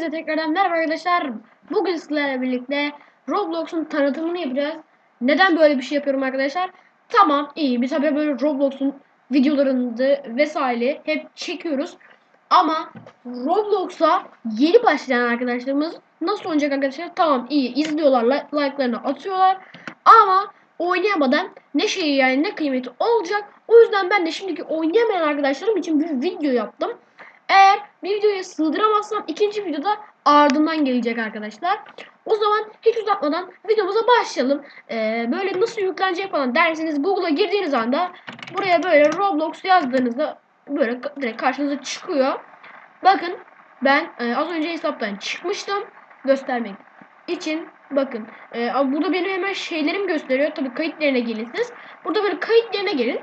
Hepinize tekrardan merhaba arkadaşlar. Bugün sizlerle birlikte Roblox'un tanıtımını yapacağız. Neden böyle bir şey yapıyorum arkadaşlar? Tamam iyi biz tabii böyle Roblox'un videolarını vesaire hep çekiyoruz. Ama Roblox'a yeni başlayan arkadaşlarımız nasıl oynayacak arkadaşlar? Tamam iyi izliyorlar, like- like'larını atıyorlar. Ama oynayamadan ne şeyi yani ne kıymeti olacak. O yüzden ben de şimdiki oynayamayan arkadaşlarım için bir video yaptım. Eğer bir videoya sığdıramazsam ikinci videoda ardından gelecek arkadaşlar. O zaman hiç uzatmadan videomuza başlayalım. Ee, böyle nasıl yüklenecek falan derseniz Google'a girdiğiniz anda buraya böyle Roblox yazdığınızda böyle direkt karşınıza çıkıyor. Bakın ben e, az önce hesaptan çıkmıştım göstermek için. Bakın e, burada benim hemen şeylerim gösteriyor. Tabii kayıt yerine gelirsiniz. Burada böyle kayıt yerine gelin.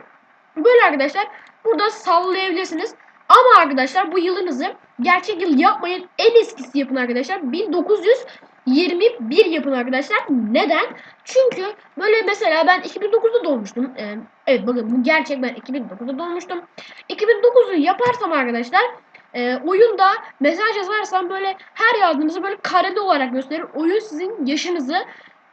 Böyle arkadaşlar burada sallayabilirsiniz. Ama arkadaşlar bu yılınızı gerçek yıl yapmayın. En eskisi yapın arkadaşlar. 1921 yapın arkadaşlar. Neden? Çünkü böyle mesela ben 2009'da doğmuştum. Ee, evet bakın bu gerçek ben 2009'da doğmuştum. 2009'u yaparsam arkadaşlar e, oyunda mesaj yazarsam böyle her yazdığınızı böyle kareli olarak gösterir. Oyun sizin yaşınızı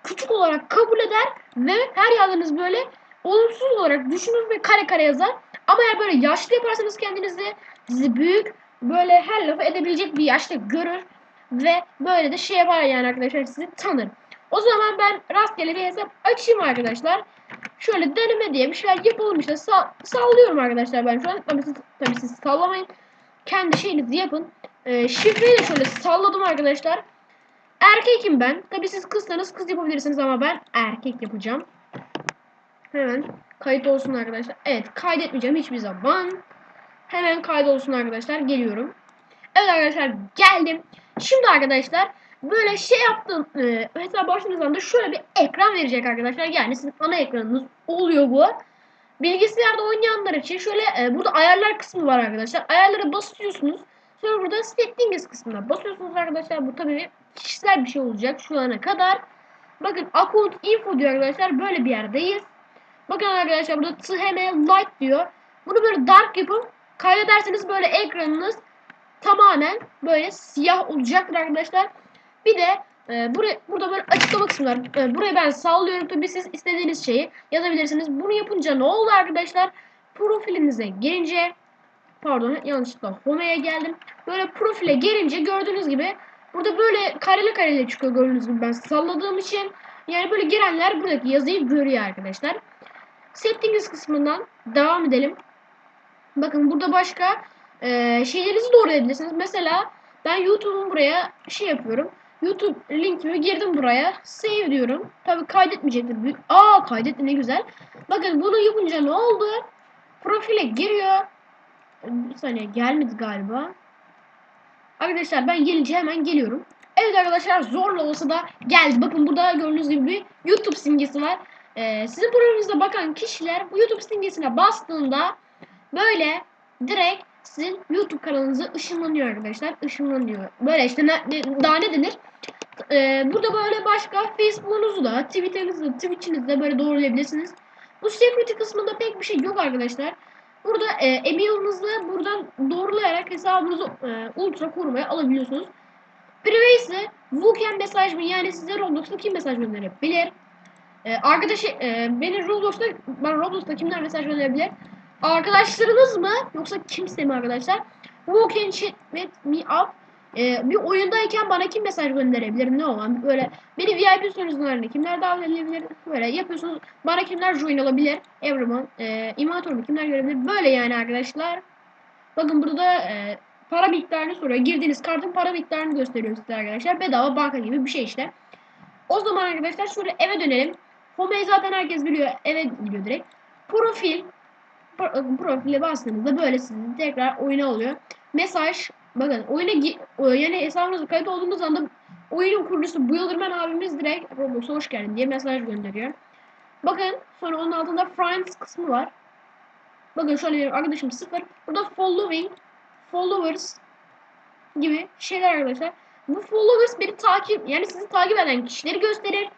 küçük olarak kabul eder ve her yazdığınız böyle olumsuz olarak düşünür ve kare kare yazar. Ama eğer böyle yaşlı yaparsanız kendinizi sizi büyük böyle her lafı edebilecek bir yaşta görür ve böyle de şey yapar yani arkadaşlar sizi tanır. O zaman ben rastgele bir hesap açayım arkadaşlar. Şöyle deneme diye bir şeyler yapalım işte Sa- sallıyorum arkadaşlar ben şu an. Tabii siz, tabii siz sallamayın. Kendi şeyinizi yapın. Ee, şifreyi de şöyle salladım arkadaşlar. Erkekim ben. Tabii siz kızsanız kız yapabilirsiniz ama ben erkek yapacağım. Hemen kayıt olsun arkadaşlar. Evet kaydetmeyeceğim hiçbir zaman. Hemen kaydolsun arkadaşlar. Geliyorum. Evet arkadaşlar geldim. Şimdi arkadaşlar böyle şey yaptım. E, hesap başladığınız anda şöyle bir ekran verecek arkadaşlar. Yani sizin ana ekranınız oluyor bu. Bilgisayarda oynayanlar için şöyle e, burada ayarlar kısmı var arkadaşlar. Ayarlara basıyorsunuz. Sonra burada settings kısmına basıyorsunuz arkadaşlar. Bu tabii kişisel bir şey olacak şu ana kadar. Bakın account info diyor arkadaşlar. Böyle bir yerdeyiz. Bakın arkadaşlar burada THM light diyor. Bunu böyle dark yapıp kaydederseniz böyle ekranınız tamamen böyle siyah olacaktır arkadaşlar. Bir de e, buraya, burada böyle açıklama kısmı var. E, buraya ben sallıyorum tabii siz istediğiniz şeyi yazabilirsiniz. Bunu yapınca ne oldu arkadaşlar? Profilinize gelince pardon yanlışlıkla home'ye geldim. Böyle profile gelince gördüğünüz gibi burada böyle kareli kareli çıkıyor gördüğünüz gibi ben salladığım için. Yani böyle girenler buradaki yazıyı görüyor arkadaşlar. Settings kısmından devam edelim. Bakın burada başka e, şeylerinizi doğrayabilirsiniz. Mesela ben YouTube'un buraya şey yapıyorum. YouTube linkimi girdim buraya. Save diyorum. Tabii kaydetmeyecektir. Aa kaydetti ne güzel. Bakın bunu yapınca ne oldu? Profile giriyor. Bir saniye gelmedi galiba. Arkadaşlar ben gelince hemen geliyorum. Evet arkadaşlar zorla olsa da geldi. Bakın burada gördüğünüz gibi bir YouTube simgesi var. Ee, sizin profilinizde bakan kişiler bu YouTube simgesine bastığında böyle direkt sizin YouTube kanalınıza ışınlanıyor arkadaşlar. Işınlanıyor. Böyle işte ne, daha ne denir? Ee, burada böyle başka Facebook'unuzu da, Twitter'ınızı, Twitch'inizi de böyle doğrulayabilirsiniz. Bu security kısmında pek bir şey yok arkadaşlar. Burada e, email'ınızı buradan doğrulayarak hesabınızı e, ultra korumaya alabiliyorsunuz. Privacy, can mesaj mı? Yani size Roblox'ta kim mesaj gönderebilir? E, arkadaşı, e, beni Roblox'ta, ben Roblox'ta kimler mesaj gönderebilir? Arkadaşlarınız mı? Yoksa kimse mi arkadaşlar? Who can chat me up? Ee, bir oyundayken bana kim mesaj gönderebilir? Ne olan? Böyle beni VIP sunucularına kimler davet edebilir? Böyle yapıyorsunuz. Bana kimler join olabilir? Everyone. E, İmatorumu kimler görebilir? Böyle yani arkadaşlar. Bakın burada e, para miktarını soruyor. Girdiğiniz kartın para miktarını gösteriyor size arkadaşlar. Bedava banka gibi bir şey işte. O zaman arkadaşlar şöyle eve dönelim. Home'yi zaten herkes biliyor. Eve gidiyor direkt. Profil pro- profile bastığınızda böyle sizin tekrar oyuna oluyor. Mesaj bakın oyuna yani hesabınız kayıt olduğunuz anda oyunun kurucusu bu Yıldırman abimiz direkt Roblox'a hoş geldin diye mesaj gönderiyor. Bakın sonra onun altında friends kısmı var. Bakın şöyle bir arkadaşım sıfır. Burada following, followers gibi şeyler arkadaşlar. Bu followers bir takip yani sizi takip eden kişileri gösterir.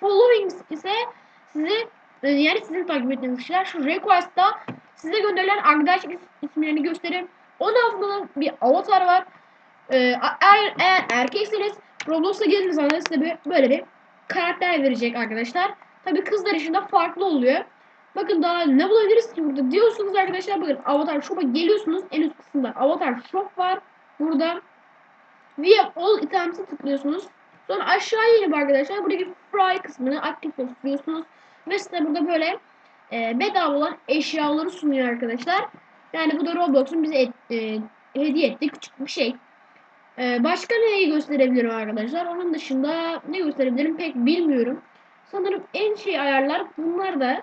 Following ise sizi e, yani sizin takip ettiğiniz kişiler şu request'ta size gönderilen arkadaş is- isimlerini gösterir. Onun altında da bir avatar var. Eğer, eğer erkekseniz Roblox'a geldiğiniz anda size böyle bir karakter verecek arkadaşlar. Tabii kızlar için de farklı oluyor. Bakın daha ne bulabiliriz ki burada diyorsunuz arkadaşlar bakın avatar shop'a geliyorsunuz en üst kısımda avatar shop var burada via all items'e tıklıyorsunuz sonra aşağıya inip arkadaşlar buradaki fry kısmını aktif tutuyorsunuz ve size burada böyle e, bedava olan eşyaları sunuyor arkadaşlar. Yani bu da Roblox'un bize et- e, hediye ettiği küçük bir şey. E, başka neyi gösterebilirim arkadaşlar? Onun dışında ne gösterebilirim pek bilmiyorum. Sanırım en şey ayarlar bunlar da.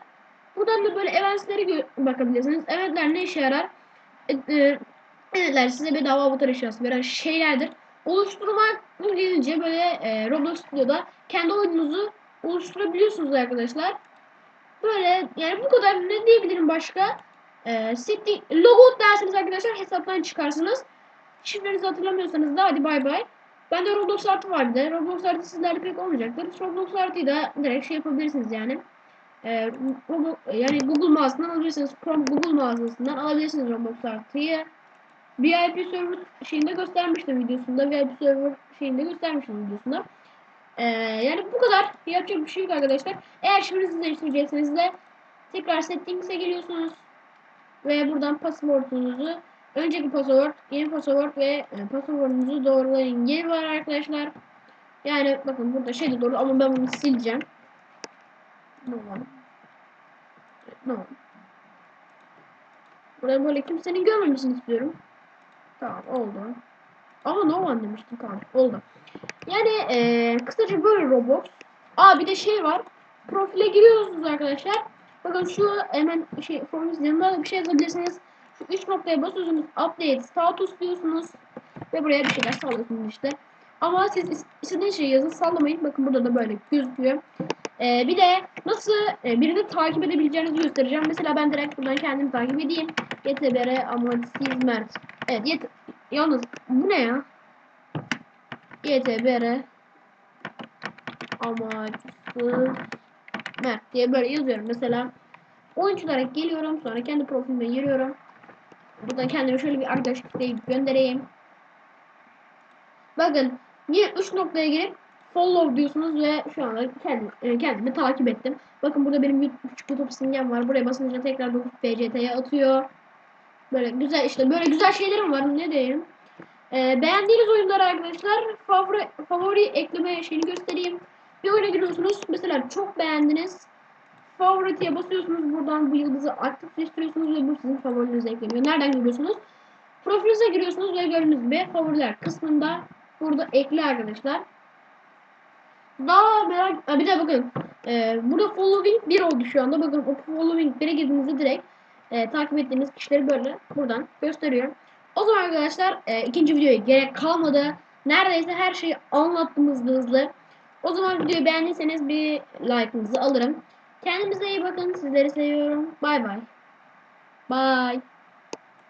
Buradan da böyle eventlere bakabilirsiniz. Eventler ne işe yarar? E, e, eventler size? Bedava avatar eşyası veren şeylerdir. Oluşturmak gelince böyle e, Roblox Studio'da kendi oyununuzu oluşturabiliyorsunuz arkadaşlar. Böyle yani bu kadar ne diyebilirim başka? E, setting, logout derseniz arkadaşlar hesaptan çıkarsınız. Şifrenizi hatırlamıyorsanız da hadi bay bay. Bende Roblox artı vardı. Roblox artı sizlerde pek olmayacaktır. Roblox artıyı da direkt şey yapabilirsiniz yani. Ee, Google, yani Google mağazasından alabilirsiniz. Chrome Google mağazasından alabilirsiniz Roblox artıyı. VIP server şeyinde göstermiştim videosunda. VIP server şeyinde göstermiştim videosunda. Ee, yani bu kadar. Yapacak bir şey yok arkadaşlar. Eğer şifrenizi değiştirecekseniz de tekrar settings'e geliyorsunuz. Ve buradan pasaportunuzu önceki pasaport, yeni pasaport ve e, pasaportunuzu doğrulayın. Yeri var arkadaşlar. Yani bakın burada şey de doğru ama ben bunu sileceğim. Tamam. Tamam. Buraya böyle kimsenin görmemesini istiyorum. Tamam oldu. Ama no one demiştim tamam oldu. Yani eee kısaca böyle Roblox. Aa bir de şey var. Profile giriyorsunuz arkadaşlar. Bakın şu hemen şey formunuz yanında da bir şey yazabilirsiniz. Şu üç noktaya basıyorsunuz. Update status diyorsunuz. Ve buraya bir şeyler sallıyorsunuz işte. Ama siz is- istediğiniz şeyi yazın sallamayın. Bakın burada da böyle gözüküyor. Ee, bir de nasıl e, birini takip edebileceğinizi göstereceğim. Mesela ben direkt buradan kendimi takip edeyim. YTBR Amatsiz Mert. Evet yet yalnız bu ne ya? YTBR Amatsiz Mert diye böyle yazıyorum. Mesela oyuncu olarak geliyorum. Sonra kendi profilime giriyorum. Buradan kendime şöyle bir arkadaş kitleyip göndereyim. Bakın yine 3 noktaya girip follow diyorsunuz ve şu anda kendim, e, kendimi takip ettim. Bakın burada benim YouTube- simgem var. Buraya basınca tekrar 9 PCT'ye atıyor. Böyle güzel işte böyle güzel şeylerim var ne diyeyim. E, beğendiğiniz oyunları arkadaşlar favori, favori ekleme şeyini göstereyim. Bir oyuna giriyorsunuz. Mesela çok beğendiniz. Favorite'ye basıyorsunuz. Buradan bu yıldızı aktifleştiriyorsunuz ve bu sizin favorinize ekleniyor. Nereden görüyorsunuz? Profilinize giriyorsunuz ve gördüğünüz gibi favoriler kısmında burada ekle arkadaşlar. Daha merak Ha, bir de bakın e, burada following 1 oldu şu anda. Bakın o following 1'e girdiğinizde direkt e, takip ettiğiniz kişileri böyle buradan gösteriyor. O zaman arkadaşlar e, ikinci videoya gerek kalmadı. Neredeyse her şeyi anlattım hızlı hızlı. O zaman videoyu beğendiyseniz bir like'ınızı alırım. Kendinize iyi bakın. Sizleri seviyorum. Bay bay. Bye.